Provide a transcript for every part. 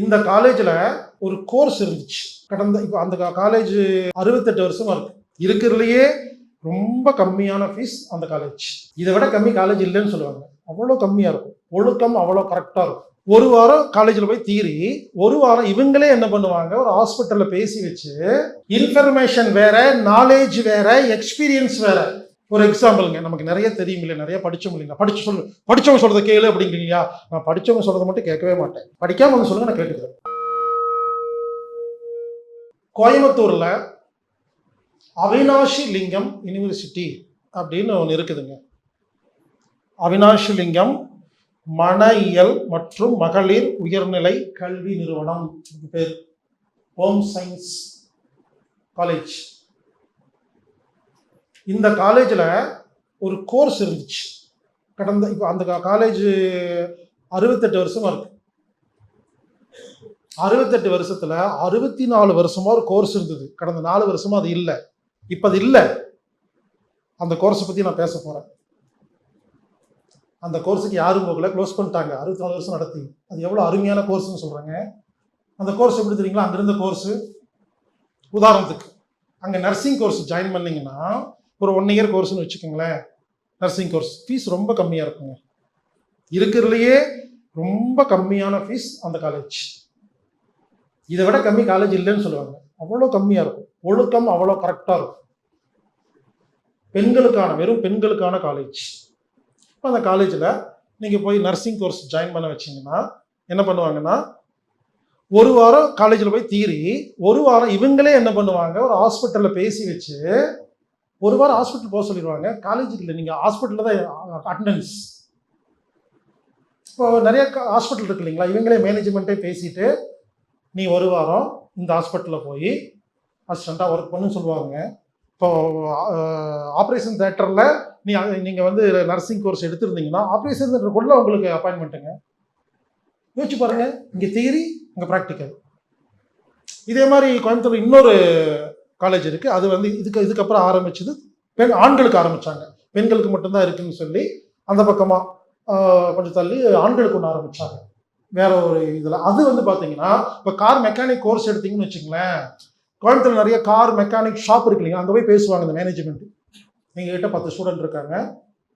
இந்த காலேஜில் ஒரு கோர்ஸ் இருந்துச்சு. கடந்த இப்போ அந்த காலேஜ் அறுபத்தெட்டு வருஷமா இருக்கு. இருக்கிறதுலையே ரொம்ப கம்மியான ஃபீஸ் அந்த காலேஜ் இதை விட கம்மி காலேஜ் இல்லைன்னு சொல்லுவாங்க. அவ்வளோ கம்மியாக இருக்கும். ஒழுக்கம் அவ்வளோ கரெக்டாக இருக்கும். ஒரு வாரம் காலேஜில் போய் தீரி ஒரு வாரம் இவங்களே என்ன பண்ணுவாங்க? ஒரு ஹாஸ்பிட்டலில் பேசி வச்சு இன்ஃபர்மேஷன் வேற நாலேஜ் வேற எக்ஸ்பீரியன்ஸ் வேற. ஒரு எக்ஸாம்பிளுங்க நமக்கு நிறைய தெரியும் இல்லை நிறைய படிச்சோம் இல்லைங்க படிச்சு சொல்லு படிச்சவங்க சொல்றத கேளு அப்படிங்கிறீங்களா? நான் படிச்சவங்க சொல்றத மட்டும் கேட்கவே மாட்டேன். படிக்காம வந்து சொல்லுங்க நான் கேட்டுக்கிறேன். கோயம்புத்தூர்ல அவினாஷி லிங்கம் யூனிவர்சிட்டி அப்படின்னு ஒன்று இருக்குதுங்க. அவினாஷி லிங்கம் மனையியல் மற்றும் மகளிர் உயர்நிலை கல்வி நிறுவனம். பேர்? ஹோம் சயின்ஸ் காலேஜ் இந்த காலேஜில் ஒரு கோர்ஸ் இருந்துச்சு. கடந்த இப்போ அந்த காலேஜ் அறுபத்தெட்டு வருஷமா இருக்கு. அறுபத்தெட்டு வருஷத்துல அறுபத்தி நாலு வருஷமா ஒரு கோர்ஸ் இருந்தது. கடந்த நாலு வருஷமா அது இல்லை. இப்போ அது இல்லை. அந்த கோர்ஸை பற்றி நான் பேச போகிறேன் அந்த கோர்ஸுக்கு யாரும் போகல. க்ளோஸ் பண்ணிட்டாங்க. அறுபத்தி நாலு வருஷம் நடத்தி. அது எவ்வளோ அருமையான கோர்ஸ்னு சொல்கிறாங்க அந்த கோர்ஸ் எப்படி தெரியுங்களா? அங்கிருந்த கோர்ஸு. உதாரணத்துக்கு அங்கே நர்சிங் கோர்ஸ் ஜாயின் பண்ணீங்கன்னா ஒரு ஒன் இயர் கோர்ஸ்னு வச்சுக்கோங்களேன். நர்சிங் கோர்ஸ் ஃபீஸ் ரொம்ப கம்மியாக இருக்குங்க. இருக்கிறதுலையே ரொம்ப கம்மியான ஃபீஸ் அந்த காலேஜ் இதை விட கம்மி காலேஜ் இல்லைன்னு சொல்லுவாங்க. அவ்வளோ கம்மியாக இருக்கும். ஒழுக்கம் அவ்வளோ கரெக்டாக இருக்கும். பெண்களுக்கான வெறும் பெண்களுக்கான காலேஜ் இப்போ அந்த காலேஜில் நீங்கள் போய் நர்சிங் கோர்ஸ் ஜாயின் பண்ண வச்சிங்கன்னா என்ன பண்ணுவாங்கன்னா ஒரு வாரம் காலேஜில் போய் தீரி ஒரு வாரம் இவங்களே என்ன பண்ணுவாங்க? ஒரு ஹாஸ்பிட்டலில் பேசி வச்சு ஒரு வாரம் ஹாஸ்பிட்டல் போக சொல்லிடுவாங்க காலேஜுக்கு இல்லை நீங்கள் ஹாஸ்பிட்டலில் தான் அட்டண்டன்ஸ் இப்போ நிறைய ஹாஸ்பிட்டல் இருக்கு இல்லைங்களா? இவங்களே மேனேஜ்மெண்ட்டே பேசிட்டு நீ ஒரு வாரம் இந்த ஹாஸ்பிட்டலில் போய் அசிஸ்டண்ட்டாக ஒர்க் பண்ணுன்னு சொல்லுவாங்க. இப்போ ஆப்ரேஷன் தேட்டரில் நீ நீங்கள் வந்து நர்சிங் கோர்ஸ் எடுத்திருந்தீங்கன்னா ஆப்ரேஷன் தேட்டருக்குள்ளே உங்களுக்கு அப்பாயின்மெண்ட்டுங்க யோசிச்சு பாருங்கள் இங்கே தியரி இங்கே ப்ராக்டிக்கல் இதே மாதிரி கோயம்புத்தூர் இன்னொரு காலேஜ் இருக்குது அது வந்து இதுக்கு இதுக்கப்புறம் ஆரம்பிச்சது பெண் ஆண்களுக்கு ஆரம்பித்தாங்க பெண்களுக்கு மட்டும்தான் இருக்குன்னு சொல்லி அந்த பக்கமாக கொஞ்சம் தள்ளி ஆண்களுக்கு ஒன்று ஆரம்பித்தாங்க வேற ஒரு இதில். அது வந்து பார்த்தீங்கன்னா இப்போ கார் மெக்கானிக் கோர்ஸ் எடுத்தீங்கன்னு வச்சுங்களேன் கோயம்புத்தூர் நிறைய கார் மெக்கானிக் ஷாப் இருக்கு இல்லைங்க அங்கே போய் பேசுவாங்க இந்த மேனேஜ்மெண்ட் எங்ககிட்ட பத்து ஸ்டூடெண்ட் இருக்காங்க.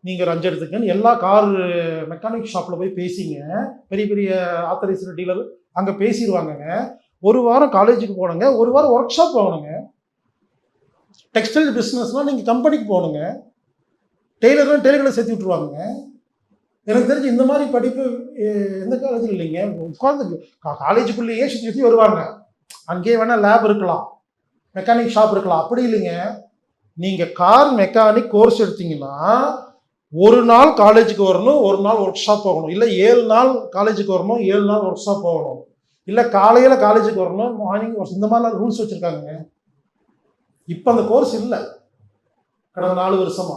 நீங்கள் ஒரு அஞ்சு எடுத்துக்கன்னு எல்லா கார் மெக்கானிக் ஷாப்பில் போய் பேசிங்க. பெரிய பெரிய ஆத்தரைஸ்டு டீலர் அங்கே பேசிடுவாங்கங்க. ஒரு வாரம் காலேஜுக்கு போனோங்க. ஒரு வாரம் ஒர்க் ஷாப் போகணுங்க. டெக்ஸ்டைல் பிஸ்னஸ்னால் நீங்கள் கம்பெனிக்கு போகணுங்க. டெய்லர்லாம் டெய்லர்களை சேர்த்து விட்ருவாங்க எனக்கு தெரிஞ்சு இந்த மாதிரி படிப்பு எந்த காலேஜில் இல்லைங்க. உட்காந்து காலேஜுக்குள்ளேயே சுற்றி சுற்றி வருவாங்க. அங்கேயே வேணால் லேப் இருக்கலாம். மெக்கானிக் ஷாப் இருக்கலாம். அப்படி இல்லைங்க. நீங்கள் கார் மெக்கானிக் கோர்ஸ் எடுத்தீங்கன்னா ஒரு நாள் காலேஜுக்கு வரணும் ஒரு நாள் ஒர்க் ஷாப் போகணும். இல்லை ஏழு நாள் காலேஜுக்கு வரணும் ஏழு நாள் ஒர்க் ஷாப் போகணும். இல்லை காலையில் காலேஜுக்கு வரணும் மார்னிங் இந்த மாதிரிலாம் ரூல்ஸ் வச்சுருக்காங்க இப்போ அந்த கோர்ஸ் இல்லை. கடந்த நாலு வருஷமா.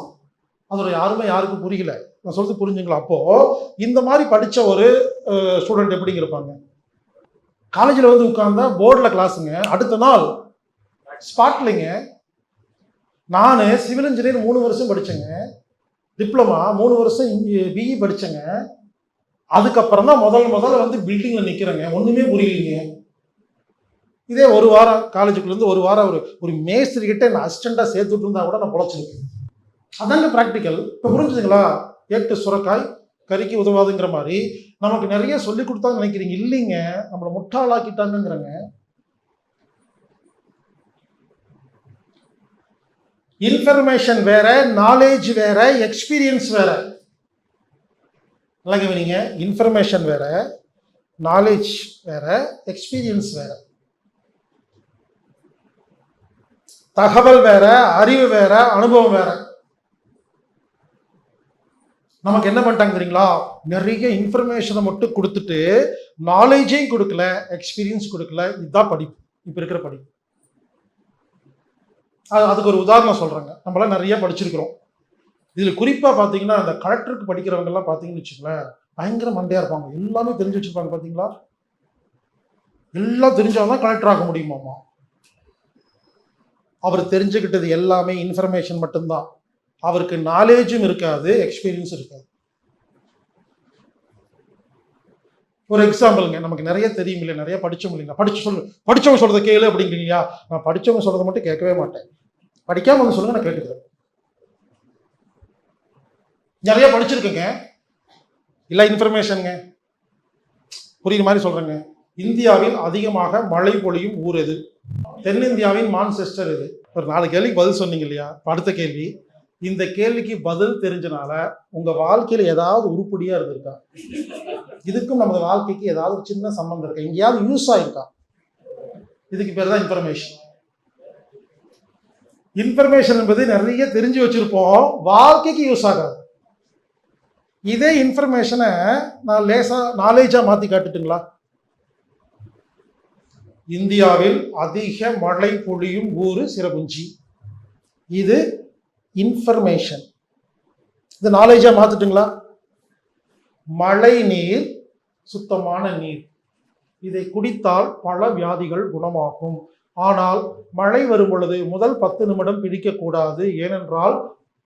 அதோட யாருமே யாருக்கும் புரியல. நான் சொல்றது புரிஞ்சுங்களா? அப்போ இந்த மாதிரி படித்த ஒரு ஸ்டூடெண்ட் எப்படிங்க இருப்பாங்க? காலேஜில் வந்து உட்கார்ந்தா போர்டில் கிளாஸுங்க அடுத்த நாள் ஸ்பாட்லிங்க நான் சிவில் இன்ஜினியர் மூணு வருஷம் படித்தேங்க டிப்ளமா மூணு வருஷம் பிஇ படித்தேங்க அதுக்கப்புறம் தான் முதல் முதல்ல வந்து பில்டிங்கில் நிற்கிறேங்க ஒன்றுமே புரியலைங்க. இதே ஒரு வாரம் காலேஜுக்குள்ளேருந்து ஒரு வாரம் ஒரு ஒரு மேஸ்திரி கிட்ட நான் அசிஸ்டண்ட்டாக சேர்த்து விட்டுருந்தா கூட நான் பொழைச்சிருக்கேன். அதாங்க ப்ராக்டிக்கல் இப்போ புரிஞ்சுதுங்களா? ஏட்டு சுரக்காய் கறிக்கு உதவாதுங்கிற மாதிரி நமக்கு நிறைய சொல்லி கொடுத்தாங்க நினைக்கிறீங்க. இல்லைங்க. நம்மளை முட்டாளாக்கிட்டாங்கிறங்க இன்ஃபர்மேஷன் வேற நாலேஜ் வேற எக்ஸ்பீரியன்ஸ் வேற. நல்லா கவனிங்க இன்ஃபர்மேஷன் வேற நாலேஜ் வேற எக்ஸ்பீரியன்ஸ் வேற. தகவல் வேற அறிவு வேற அனுபவம் வேற. நமக்கு என்ன பண்ணிட்டாங்க தெரியுங்களா நிறைய இன்ஃபர்மேஷனை மட்டும் கொடுத்துட்டு நாலேஜையும் கொடுக்கல எக்ஸ்பீரியன்ஸ் கொடுக்கல. இதுதான் படிப்பு. இப்போ இருக்கிற படிப்பு. அது அதுக்கு ஒரு உதாரணம் சொல்கிறேங்க நம்மளாம் நிறைய படிச்சிருக்கிறோம். இதில் குறிப்பாக பார்த்தீங்கன்னா அந்த கலெக்டருக்கு படிக்கிறவங்கெல்லாம் பார்த்தீங்கன்னு வச்சுங்களேன் பயங்கர மண்டையாக இருப்பாங்க. எல்லாமே தெரிஞ்சு வச்சுருப்பாங்க பார்த்தீங்களா எல்லாம் தெரிஞ்சால்தான் கலெக்டர் ஆக முடியுமாமா அவர் தெரிஞ்சுக்கிட்டது எல்லாமே இன்ஃபர்மேஷன் மட்டும்தான். அவருக்கு நாலேஜும் இருக்காது எக்ஸ்பீரியன்ஸ் இருக்காது. ஒரு எக்ஸாம்பிளுங்க நமக்கு நிறைய தெரியும் இல்லையா? நிறைய படிச்சோம் இல்லைங்க படிச்சு சொல்லு படிச்சவங்க சொல்றதை கேளு அப்படிங்கிறீங்களா? நான் படிச்சவங்க சொல்றதை மட்டும் கேட்கவே மாட்டேன். படிக்காம வந்து சொல்லுங்க நான் கேட்டுக்கிறேன். நிறைய படிச்சிருக்கேங்க. இல்லை இன்ஃபர்மேஷனுங்க புரியுற மாதிரி சொல்றேங்க. இந்தியாவில் அதிகமாக மழை பொழியும் ஊர் எது? தென்னிந்தியாவின் மான்செஸ்டர் எது? ஒரு நாலு கேள்விக்கு பதில் சொன்னீங்க இல்லையா? அடுத்த கேள்வி. இந்த கேள்விக்கு பதில் தெரிஞ்சனால உங்க வாழ்க்கையில ஏதாவது உருப்படியா இருந்திருக்கா? இதுக்கும் நமது வாழ்க்கைக்கு ஏதாவது ஒரு சின்ன சம்பந்தம் இருக்கா? எங்கேயாவது யூஸ் ஆயிருக்கா? இதுக்கு பேர் தான் இன்ஃபர்மேஷன் இன்ஃபர்மேஷன் என்பது நிறைய தெரிஞ்சு வச்சிருப்போம். வாழ்க்கைக்கு யூஸ் ஆகாது. இதே இன்ஃபர்மேஷனை நான் லேசா நாலேஜா மாத்தி காட்டுட்டுங்களா? இந்தியாவில் அதிக மழை பொழியும் ஊர் சிறகுஞ்சி. இது இன்ஃபர்மேஷன் இது நாலேஜா மாத்துட்டுங்களா? மழை நீர் சுத்தமான நீர். இதை குடித்தால் பல வியாதிகள் குணமாகும். ஆனால் மழை வரும் பொழுது முதல் பத்து நிமிடம் பிடிக்கக்கூடாது. ஏனென்றால்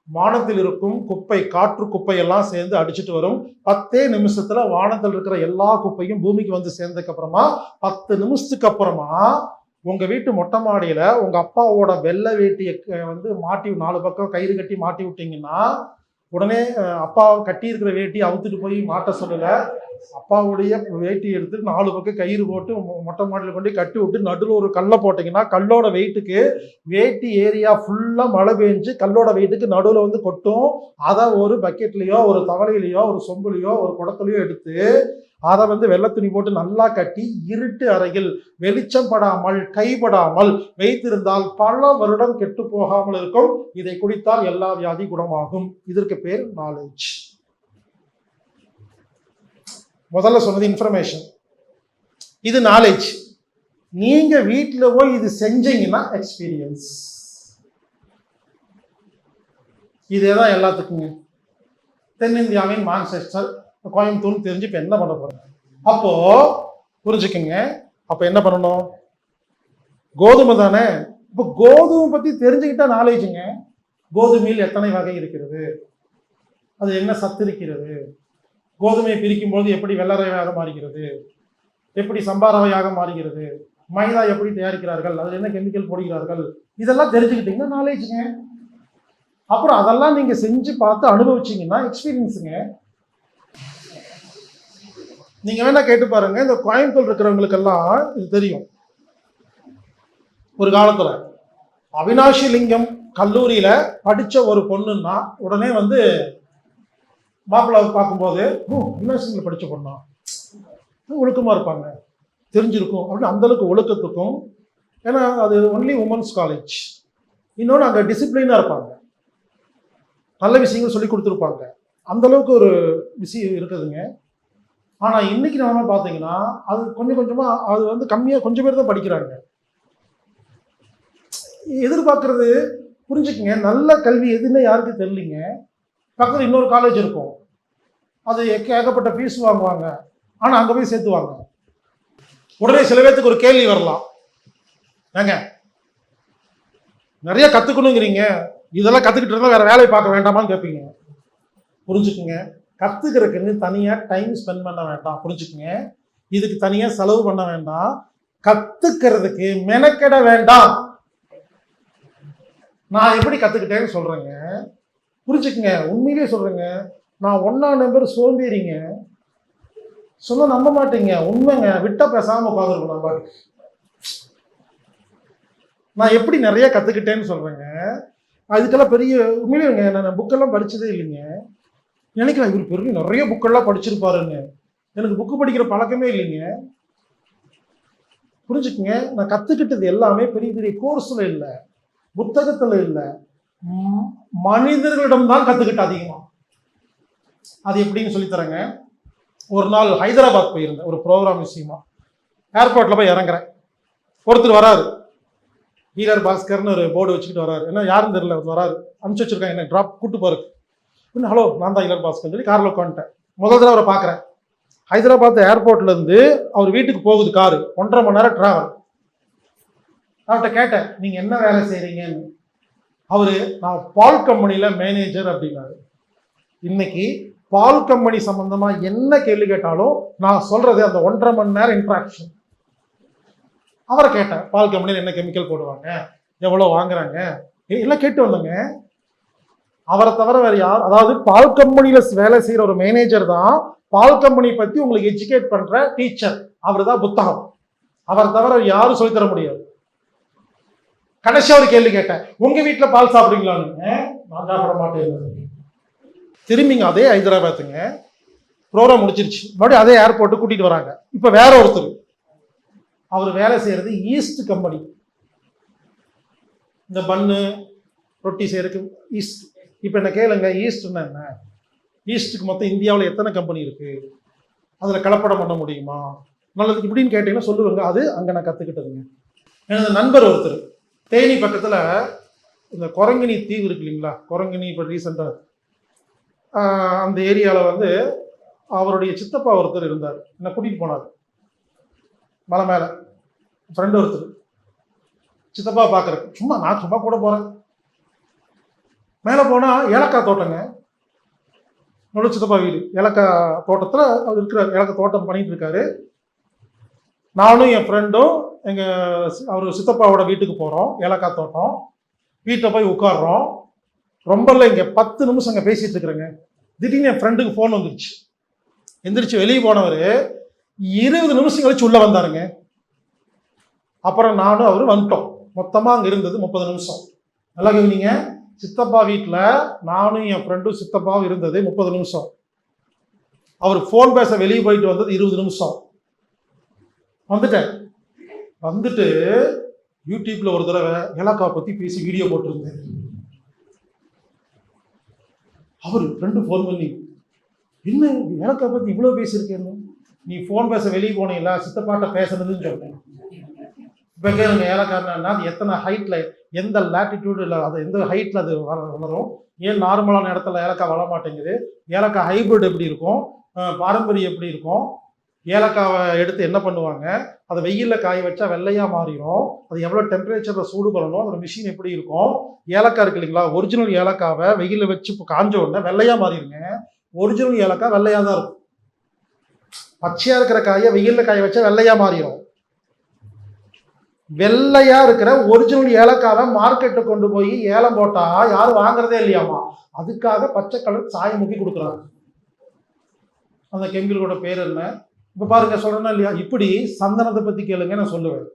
வானத்தில் இருக்கும் குப்பை காற்று குப்பை எல்லாம் சேர்ந்து அடிச்சிட்டு வரும். பத்தே நிமிஷத்துல வானத்தில் இருக்கிற எல்லா குப்பையும் பூமிக்கு வந்து சேர்ந்ததுக்கு அப்புறமா பத்து நிமிஷத்துக்கு அப்புறமா உங்க வீட்டு மொட்டை மாடியில உங்க அப்பாவோட வெள்ளை வேட்டியை வந்து மாட்டி நாலு பக்கம் கயிறு கட்டி மாட்டி விட்டீங்கன்னா உடனே அப்பா கட்டி இருக்கிற வேட்டி அவுத்துட்டு போய் மாட்ட சொல்லல. அப்பாவுடைய வேட்டி எடுத்து நாலு பக்கம் கயிறு போட்டு மொட்டை மாடியில் கொண்டு கட்டி விட்டு நடுவில் ஒரு கல்லை போட்டிங்கன்னா கல்லோட வெயிட்டுக்கு வேட்டி ஏரியா ஃபுல்லாக மழை பெஞ்சு கல்லோட வெயிட்டுக்கு நடுவில் வந்து கொட்டும். அதை ஒரு பக்கெட்லேயோ ஒரு தவளையிலையோ ஒரு சொம்புலையோ ஒரு குடத்துலையோ எடுத்து அதை வந்து வெள்ளை துணி போட்டு நல்லா கட்டி இருட்டு அறையில் வெளிச்சம் படாமல் கைப்படாமல் வைத்திருந்தால் பல வருடம் கெட்டு போகாமல் இருக்கும். இதை குடித்தால் எல்லா வியாதி குணமாகும். இதற்கு பேர் நாலேஜ் முதல்ல சொன்னது இன்ஃபர்மேஷன் இது நாலேஜ் நீங்க வீட்டில் போய் இது செஞ்சீங்கன்னா எக்ஸ்பீரியன்ஸ் இதே தான் எல்லாத்துக்குங்க தென்னிந்தியாவின் மான்செஸ்டர் கோயம்புத்தூர் தெரிஞ்சு இப்போ என்ன பண்ண போகிறேன் அப்போ புரிஞ்சுக்குங்க. அப்போ என்ன பண்ணணும்? கோதுமை தானே? இப்போ கோதுமை பற்றி தெரிஞ்சுக்கிட்டா நாலேஜுங்க கோதுமையில் எத்தனை வகை இருக்கிறது? அது என்ன சத்து இருக்கிறது? கோதுமையை பிரிக்கும் பொழுது எப்படி வெள்ளரவையாக மாறுகிறது? எப்படி சம்பா ரவையாக மாறுகிறது? மைதா எப்படி தயாரிக்கிறார்கள்? அதில் என்ன கெமிக்கல் போடுகிறார்கள்? இதெல்லாம் தெரிஞ்சுக்கிட்டீங்கன்னா நாலேஜுங்க அப்புறம் அதெல்லாம் நீங்கள் செஞ்சு பார்த்து அனுபவிச்சீங்கன்னா எக்ஸ்பீரியன்ஸுங்க நீங்க வேணா கேட்டு பாருங்க. இந்த கோயம்புத்தூர் இருக்கிறவங்களுக்கெல்லாம் இது தெரியும். ஒரு காலத்துல அவினாஷி லிங்கம் கல்லூரியில படிச்ச ஒரு பொண்ணுன்னா உடனே வந்து மாப்பிள்ளாவை பார்க்கும்போது ஓ யூனிவர்சிட்டியில் படிச்ச பொண்ணா? ஒழுக்கமா இருப்பாங்க? தெரிஞ்சிருக்கும். அப்படின்னு அந்தளவுக்கு ஒழுக்கத்துக்கும் ஏன்னா அது ஒன்லி உமன்ஸ் காலேஜ் இன்னொன்று அங்கே டிசிப்ளினாக இருப்பாங்க. நல்ல விஷயங்கள் சொல்லி கொடுத்துருப்பாங்க. அந்த அளவுக்கு ஒரு விஷயம் இருக்குதுங்க. ஆனால் இன்னைக்கு நிலைமை பார்த்தீங்கன்னா அது கொஞ்சம் கொஞ்சமாக அது வந்து கம்மியாக கொஞ்சம் பேர் தான் படிக்கிறாங்க. எதிர்பார்க்கறது புரிஞ்சுக்குங்க. நல்ல கல்வி எதுன்னு யாருக்கும் தெரியலிங்க. பக்கத்தில் இன்னொரு காலேஜ் இருக்கும். அது ஏகப்பட்ட ஃபீஸ் வாங்குவாங்க. ஆனால் அங்கே போய் சேர்த்துவாங்க. உடனே சில பேர்த்துக்கு ஒரு கேள்வி வரலாம். ஏங்க நிறைய கற்றுக்கணுங்கிறீங்க இதெல்லாம் கற்றுக்கிட்டு இருந்தால் வேறு வேலையை பார்க்க வேண்டாமான்னு கேட்பீங்க புரிஞ்சுக்குங்க. கற்றுக்கிறதுக்குன்னு தனியாக டைம் ஸ்பெண்ட் பண்ண வேண்டாம். புரிஞ்சுக்குங்க? இதுக்கு தனியாக செலவு பண்ண வேண்டாம். கற்றுக்கிறதுக்கு மெனக்கெட வேண்டாம். நான் எப்படி கற்றுக்கிட்டேன்னு சொல்கிறேங்க புரிஞ்சுக்குங்க? உண்மையிலேயே சொல்கிறேங்க நான் ஒன்றா நம்பர் சோம்பேறிங்க. சொல்ல நம்ப மாட்டீங்க. உண்மைங்க. விட்ட பேசாமல் உட்காந்துருக்கணும் நம்ம நான் எப்படி நிறைய கற்றுக்கிட்டேன்னு சொல்கிறேங்க அதுக்கெல்லாம் பெரிய உண்மையிலேங்க நான் புக்கெல்லாம் படித்ததே இல்லைங்க. நினைக்கிறேன் இவர் பெரிய நிறைய புக்கெல்லாம் படிச்சிருப்பாருன்னு. எனக்கு புக்கு படிக்கிற பழக்கமே இல்லைங்க. புரிஞ்சுக்குங்க? நான் கற்றுக்கிட்டது எல்லாமே பெரிய பெரிய கோர்ஸில் இல்லை. புத்தகத்தில் இல்லை. மனிதர்களிடம் தான் கற்றுக்கிட்ட அதிகமாக அது எப்படின்னு சொல்லித்தரேங்க ஒரு நாள் ஹைதராபாத் போயிருந்தேன். ஒரு ப்ரோக்ராம் விஷயமா. ஏர்போர்ட்டில் போய் இறங்குறேன். ஒருத்தர் வராரு. ஹீலர் பாஸ்கர்னு ஒரு போர்டு வச்சுக்கிட்டு வராரு. என்ன யாருன்னு தெரியல. வராரு. அனுப்பிச்சு வச்சிருக்காங்க. என்ன ட்ராப் கூட்டு போறதுக்கு. இன்னும் ஹலோ நான் தான் இளர் பாஸ்கர் சொல்லி காரில் உட்காந்துட்டேன் முதல் தடவை அவரை பார்க்குறேன். ஹைதராபாத் ஏர்போர்ட்லேருந்து அவர் வீட்டுக்கு போகுது காரு ஒன்றரை மணி நேரம் ட்ராவல் அவர்கிட்ட கேட்டேன் நீங்கள் என்ன வேலை செய்கிறீங்கன்னு அவர் நான் பால் கம்பெனியில் மேனேஜர் அப்படின்னாரு. இன்னைக்கு பால் கம்பெனி சம்மந்தமாக என்ன கேள்வி கேட்டாலும் நான் சொல்கிறது அந்த ஒன்றரை மணி நேரம் இன்ட்ராக்ஷன் அவரை கேட்டேன் பால் கம்பெனியில் என்ன கெமிக்கல் போடுவாங்க? எவ்வளோ வாங்குறாங்க? எல்லாம் கேட்டு வந்தேங்க. அவரை தவிர வேற யார் அதாவது பால் கம்பெனியில வேலை செய்யற ஒரு மேனேஜர் தான் பால் கம்பெனி பத்தி உங்களுக்கு எஜுகேட் பண்ற டீச்சர் அவர் தான் புத்தகம். அவரை தவிர யாரும் சொல்லித் தர முடியாது. கடைசியா ஒரு கேள்வி கேட்டேன். உங்க வீட்டுல பால் சாப்பிடுவீங்களான்னு நான் சாப்பிட மாட்டேன். திரும்பிங்க அதே ஹைதராபாத்துங்க. ப்ரோக்ராம் முடிச்சிருச்சு. மறுபடியும் அதே ஏர்போர்ட்டு கூட்டிட்டு வராங்க. இப்ப வேற ஒருத்தர். அவர் வேலை செய்யறது ஈஸ்ட் கம்பெனி இந்த பன்னு ரொட்டி செய்யறதுக்கு ஈஸ்ட் இப்போ என்ன கேளுங்க ஈஸ்ட்னா என்ன? ஈஸ்ட்டுக்கு மொத்தம் இந்தியாவில் எத்தனை கம்பெனி இருக்குது அதில் கலப்படம் பண்ண முடியுமா? நல்லது இப்படின்னு கேட்டிங்கன்னா சொல்லுவாங்க. அது அங்கே நான் கற்றுக்கிட்டதுங்க எனது நண்பர் ஒருத்தர் தேனி பக்கத்தில் இந்த குரங்கினி தீவு இருக்கு இல்லைங்களா? குரங்கினி இப்போ ரீசெண்டாக அந்த ஏரியாவில் வந்து அவருடைய சித்தப்பா ஒருத்தர் இருந்தார். என்னை கூட்டிகிட்டு போனார். மலை மேலே. ஃப்ரெண்டு ஒருத்தர். சித்தப்பா பார்க்குறக்கு சும்மா நான் சும்மா கூட போகிறேன் மேலே போனால் ஏலக்காய் தோட்டங்க. என்னோட சித்தப்பா வீடு. ஏலக்காய் தோட்டத்தில் அவர் இருக்கிறார். ஏலக்காய் தோட்டம் பண்ணிட்டு இருக்காரு. நானும் என் ஃப்ரெண்டும் எங்கள் அவர் சித்தப்பாவோட வீட்டுக்கு போகிறோம் ஏலக்காய் தோட்டம். வீட்டில் போய் உட்காடுறோம் ரொம்ப இல்லை இங்கே பத்து நிமிஷம் அங்கே பேசிகிட்டு இருக்கிறேங்க. திடீர்னு என் ஃப்ரெண்டுக்கு ஃபோன் வந்துருச்சு. எந்திரிச்சு வெளியே போனவர் இருபது நிமிஷம் கழிச்சு உள்ளே வந்தாருங்க. அப்புறம் நானும் அவர் வந்துட்டோம். மொத்தமாக அங்கே இருந்தது முப்பது நிமிஷம். நல்லா கவனிங்க சித்தப்பா வீட்டில் நானும் என் ஃப்ரெண்டும் சித்தப்பாவும் இருந்தது முப்பது நிமிஷம். அவர் ஃபோன் பேச வெளியே போயிட்டு வந்தது இருபது நிமிஷம். வந்துட்டேன். வந்துட்டு யூடியூப்ல ஒரு தடவை ஏலக்காவை பத்தி பேசி வீடியோ போட்டிருந்தேன். அவர் ஃப்ரெண்டு ஃபோன் பண்ணி என்ன இலக்கா பத்தி இவ்வளோ பேசியிருக்கேன்னு? நீ ஃபோன் பேச வெளியே போனீங்களா? சித்தப்பாட்ட பேசுனதுன்னு சொன்னேன். இப்போ கேளுங்க ஏலக்காரனா அது எத்தனை ஹைட்ல எந்த லேட்டிடியூடில் அது எந்த ஹைட்டில் அது வளரும் ஏன் நார்மலான இடத்துல ஏலக்காய் வளர மாட்டேங்குது? ஏலக்காய் ஹைபிரிட் எப்படி இருக்கும்? பாரம்பரியம் எப்படி இருக்கும்? ஏலக்காவை எடுத்து என்ன பண்ணுவாங்க? அதை வெயிலில் காய வச்சா வெள்ளையாக மாறிடும். அது எவ்வளோ டெம்பரேச்சரில் சூடு பண்ணணும்? அதோட மிஷின் எப்படி இருக்கும்? ஏலக்காய் இருக்கு இல்லைங்களா? ஒரிஜினல் ஏலக்காவை வெயிலில் வச்சு இப்போ காஞ்ச உடனே வெள்ளையாக மாறிடுங்க. ஒரிஜினல் ஏலக்காய் வெள்ளையாக தான் இருக்கும். பச்சையாக இருக்கிற காயை வெயிலில் காய வச்சா வெள்ளையாக மாறிடும். வெள்ளையா இருக்கிற ஒரிஜினல் ஏலக்காவை மார்க்கெட்டை கொண்டு போய் ஏலம் போட்டா யாரும் வாங்குறதே இல்லையாமா? அதுக்காக பச்சை கலர் சாயம் முக்கி கொடுக்குறாங்க. அந்த கெமிக்கலோட பேர் என்ன? இப்போ பாருங்க சொல்றேன்னா இல்லையா? இப்படி சந்தனத்தை பத்தி கேளுங்க நான் சொல்லுவேன்.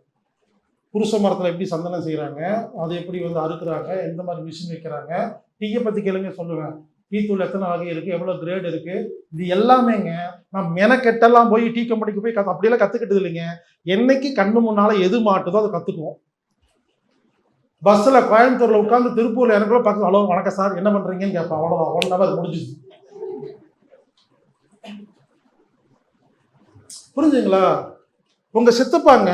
புருஷ மரத்தில் எப்படி சந்தனம் செய்கிறாங்க அதை எப்படி வந்து அறுக்குறாங்க எந்த மாதிரி மிஷின் வைக்கிறாங்க டீயை பற்றி கேளுங்க சொல்லுவேன். டீ தூள் எத்தனை வகை இருக்குது எவ்வளோ கிரேட் இருக்குது இது எல்லாமேங்க. நான் மெனக்கெட்டெல்லாம் போய் டீ கம்பெனிக்கு போய் கத்து அப்படியெல்லாம் கற்றுக்கிட்டது இல்லைங்க. என்னைக்கு கண்ணு முன்னால் எது மாட்டுதோ அதை கற்றுக்குவோம் பஸ்ஸில் கோயம்புத்தூரில் உட்காந்து திருப்பூரில் எனக்குள்ள பக்கத்து ஹலோ வணக்கம் சார் என்ன பண்ணுறீங்கன்னு கேட்பேன். அவ்வளோதான் ஒன் ஹவர் முடிஞ்சுது. புரிஞ்சுங்களா உங்கள் சித்தப்பாங்க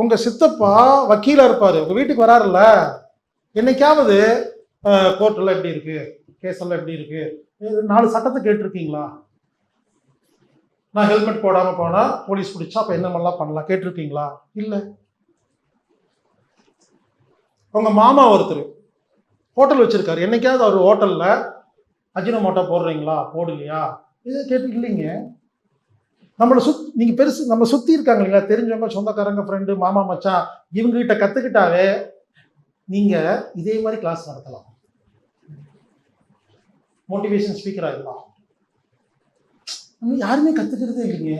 உங்கள் சித்தப்பா வக்கீலாக இருப்பார். உங்கள் வீட்டுக்கு வராருல்ல. என்னைக்காவது கோர்ட்டெல்லாம் எப்படி இருக்கு? கேஸ் எல்லாம் எப்படி இருக்குது நாலு சட்டத்தை கேட்டிருக்கீங்களா? நான் ஹெல்மெட் போடாமல் போனால் போலீஸ் பிடிச்சா அப்போ என்ன மாதிரிலாம் பண்ணலாம்? கேட்டிருக்கீங்களா? இல்லை. உங்கள் மாமா ஒருத்தர் ஹோட்டல் வச்சுருக்காரு. என்னைக்காவது அவர் ஹோட்டலில் அஜினமோட்டோ போடுறீங்களா? போடலையா? இது கேட்டு இல்லைங்க. நம்மளை சுத் நீங்கள் பெருசு நம்ம சுற்றி இருக்காங்க இல்லைங்களா? தெரிஞ்சவங்க சொந்தக்காரங்க ஃப்ரெண்டு மாமா மச்சான் இவங்ககிட்ட கற்றுக்கிட்டாவே நீங்கள் இதே மாதிரி கிளாஸ் நடத்தலாம். மோட்டிவேஷன் ஸ்பீக்கர் ஆகிடலாம் நம்ம யாருமே கத்துக்கிறதே இல்லைங்க.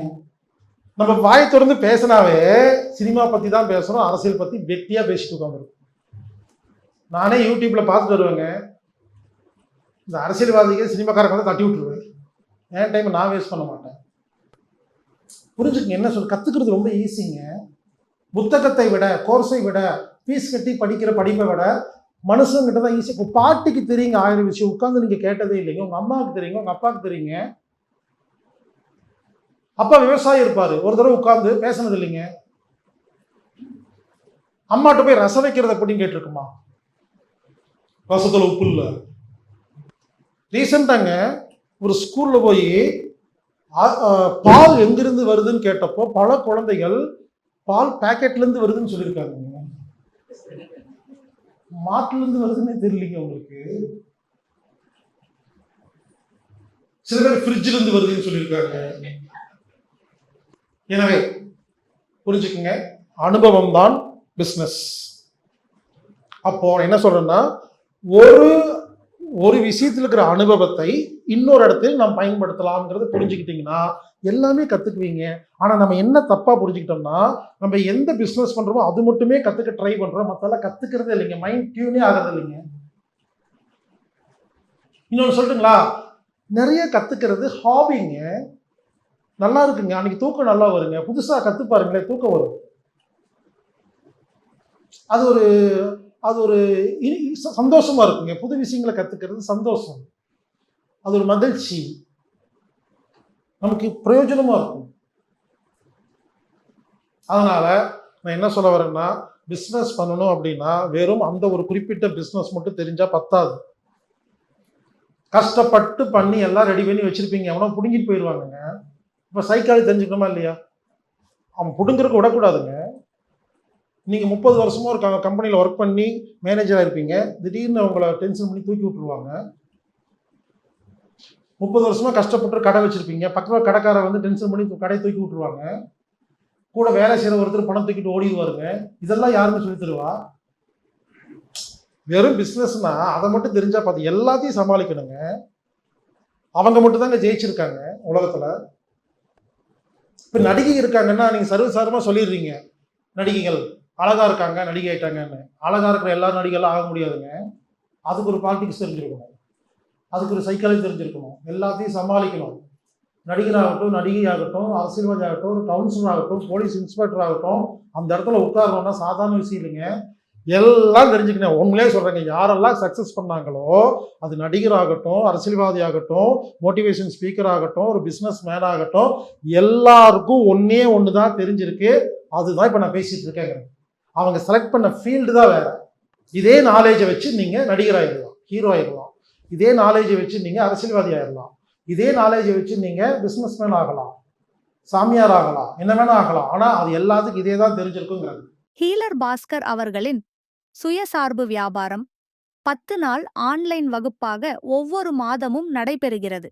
நம்ம வாய் தொடர்ந்து பேசினாவே சினிமா பத்தி தான் பேசுகிறோம் அரசியல் பத்தி வெட்டியா பேசிட்டு உட்காந்துருக்கோம் நானே யூடியூப்ல பார்த்துட்டு வருவேங்க. இந்த அரசியல்வாதிகள் சினிமாக்காரங்க வந்து தட்டி விட்டுருவேன். என் டைம் நான் வேஸ்ட் பண்ண மாட்டேன். புரிஞ்சுக்கங்க என்ன சொல் கத்துக்கிறது ரொம்ப ஈஸிங்க புத்தகத்தை விட கோர்ஸை விட ஃபீஸ் கட்டி படிக்கிற படிப்பை விட மனுஷங்கிட்ட தான் ஈஸி இப்போ பாட்டிக்கு தெரியுங்க ஆயிரம் விஷயம். உட்காந்து நீங்கள் கேட்டதே இல்லைங்க. உங்கள் அம்மாவுக்கு தெரியுங்க உங்கள் அப்பாவுக்கு தெரியுங்க. அப்பா விவசாயி இருப்பார். ஒரு தடவை உட்காந்து பேசினது இல்லைங்க. அம்மாட்ட போய் ரசம் வைக்கிறது எப்படின்னு கேட்டிருக்குமா? ரசத்தில் உப்பு இல்லை. ரீசெண்டாங்க ஒரு ஸ்கூலில் போய் பால் எங்கிருந்து வருதுன்னு கேட்டப்போ பல குழந்தைகள் பால் பாக்கெட்ல இருந்து வருதுன்னு சொல்லியிருக்காங்க. மாட்டுலேருந்து வருதுன்னே தெரியலீங்க உங்களுக்கு. சில பேர் ஃப்ரிட்ஜ்ல இருந்து வருதுன்னு சொல்லியிருக்காங்க. எனவே புரிஞ்சுக்குங்க. அனுபவம் தான் பிஸ்னஸ் அப்போ என்ன சொல்றேன்னா ஒரு ஒரு விஷயத்தில் இருக்கிற அனுபவத்தை இன்னொரு இடத்தில் நாம் பயன்படுத்தலாம்ங்கிறத புரிஞ்சுக்கிட்டீங்கன்னா எல்லாமே கற்றுக்குவீங்க ஆனால் நம்ம என்ன தப்பாக புரிஞ்சுக்கிட்டோம்னா நம்ம எந்த பிஸ்னஸ் பண்ணுறோமோ அது மட்டுமே கற்றுக்க ட்ரை பண்ணுறோம் மற்றெல்லாம் கத்துக்கிறதே இல்லைங்க. மைண்ட் டியூனே ஆகிறது இல்லைங்க. இன்னொன்று சொல்லட்டுங்களா நிறைய கற்றுக்கிறது ஹாபிங்க நல்லா இருக்குங்க. அன்னைக்கு தூக்கம் நல்லா வருங்க. புதுசாக கற்று பாருங்களேன் தூக்கம் வரும். அது ஒரு அது ஒரு ச- சந்தோஷமா இருக்குங்க. புது விஷயங்களை கத்துக்கிறது சந்தோஷம். அது ஒரு மகிழ்ச்சி. நமக்கு பிரயோஜனமா இருக்கும். அதனால நான் என்ன சொல்ல வரேன்னா பிஸ்னஸ் பண்ணணும் அப்படின்னா வெறும் அந்த ஒரு குறிப்பிட்ட பிஸ்னஸ் மட்டும் தெரிஞ்சா பத்தாது. கஷ்டப்பட்டு பண்ணி எல்லாம் ரெடி பண்ணி வச்சிருப்பீங்க. அவனா பிடுங்கிட்டு போயிடுவானுங்க. இப்போ சைக்காலஜி தெரிஞ்சுக்கணுமா இல்லையா? அவன் பிடுங்குறதுக்கு விடக்கூடாதுங்க. நீங்கள் முப்பது வருஷமா ஒரு கம்பெனியில் ஒர்க் பண்ணி மேனேஜராக இருப்பீங்க. திடீர்னு உங்களை டென்ஷன் பண்ணி தூக்கி விட்டுருவாங்க. முப்பது வருஷமாக கஷ்டப்பட்டு கடை வச்சுருப்பீங்க. பக்கத்தில் கடைக்காரர் வந்து டென்ஷன் பண்ணி கடையை தூக்கி விட்டுருவாங்க. கூட வேலை செய்கிற ஒருத்தர் பணம் தூக்கிட்டு ஓடிடுவாருங்க. இதெல்லாம் யாருமே சொல்லி தருவா? வெறும் பிஸ்னஸ்னா அதை மட்டும் தெரிஞ்சால் பார்த்து எல்லாத்தையும் சமாளிக்கணுங்க. அவங்க மட்டும் தாங்க ஜெயிச்சிருக்காங்க உலகத்தில். இப்போ நடிகை இருக்காங்கன்னா நீங்கள் சர்வசாரமாக சொல்லிடுறீங்க. நடிகைகள். அழகா இருக்காங்க நடிகை ஆயிட்டாங்கன்னு. அழகா இருக்கிற எல்லா நடிகர்களும் ஆக முடியாதுங்க. அதுக்கு ஒரு பாலிடிக்ஸ் தெரிஞ்சிருக்கணும். அதுக்கு ஒரு சைக்காலஜி தெரிஞ்சிருக்கணும். எல்லாத்தையும் சமாளிக்கணும். நடிகராகட்டும் நடிகை ஆகட்டும் அரசியல்வாதி ஆகட்டும் ஒரு கவுன்சிலர் ஆகட்டும் போலீஸ் இன்ஸ்பெக்டர் ஆகட்டும் அந்த இடத்துல உட்காரணும்னா சாதாரண விஷயம் இல்லைங்க. எல்லாம் தெரிஞ்சுக்கணும். உண்மையிலே சொல்கிறேங்க யாரெல்லாம் சக்ஸஸ் பண்ணாங்களோ அது நடிகராகட்டும் அரசியல்வாதி ஆகட்டும் மோட்டிவேஷன் ஸ்பீக்கர் ஆகட்டும் ஒரு பிஸ்னஸ் மேன் ஆகட்டும் எல்லாருக்கும் ஒன்றே ஒன்று தான் தெரிஞ்சிருக்கு. அதுதான் இப்போ நான் பேசிகிட்டு இருக்கேங்க. அவங்க செலக்ட் பண்ண ஃபீல்டு தான் வேறு. இதே நாலேஜை வச்சு நீங்க நடிகர் ஆயிடலாம் ஹீரோ ஆயிடலாம். இதே நாலேஜை வச்சு நீங்க அரசியல்வாதி ஆயிடலாம். இதே நாலேஜை வச்சு நீங்க பிஸ்னஸ்மேன் ஆகலாம் சாமியார் ஆகலாம் என்ன வேணா ஆகலாம். ஆனா அது எல்லாத்துக்கும் இதே தான் தெரிஞ்சிருக்குங்கிறது. ஹீலர் பாஸ்கர் அவர்களின் சுயசார்பு வியாபாரம் பத்து நாள் ஆன்லைன் வகுப்பாக ஒவ்வொரு மாதமும் நடைபெறுகிறது.